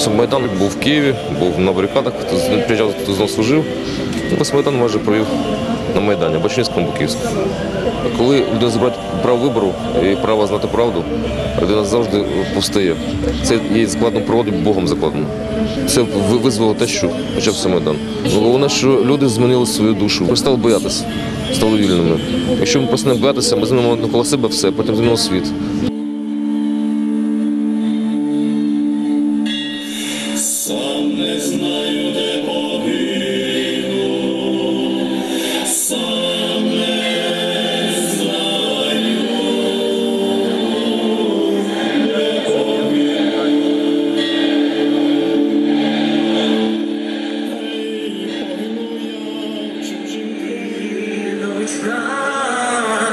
Часом Майдан був в Києві, був на барикадах, хто з- приїжджав, хто знову служив. Ну, Ось Майдан майже провів на Майдані, Бачинському, Буківському. Коли людина забрати право вибору і право знати правду, людина завжди повстає. Це їй складно проводить Богом закладено. Це ви- визвало те, що почався Майдан. Ну, Головне, що люди змінили свою душу, перестали боятися, стали вільними. Якщо ми просто не боятися, ми змінимо навколо себе все, потім змінимо світ.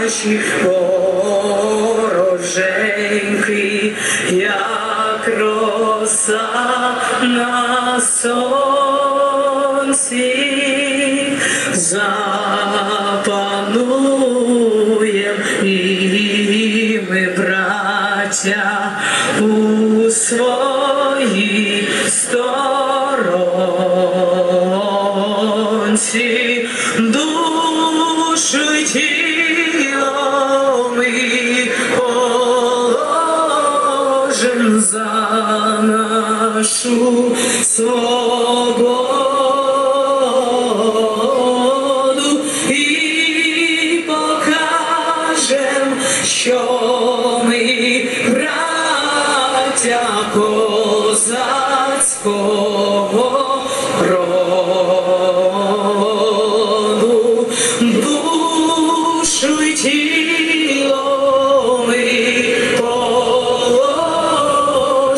Наші вороженьки, як роса на сонці, запануєм і ми, браття, у своїй сторонці, душу й нашу свободу і покажем, що ми браття козацького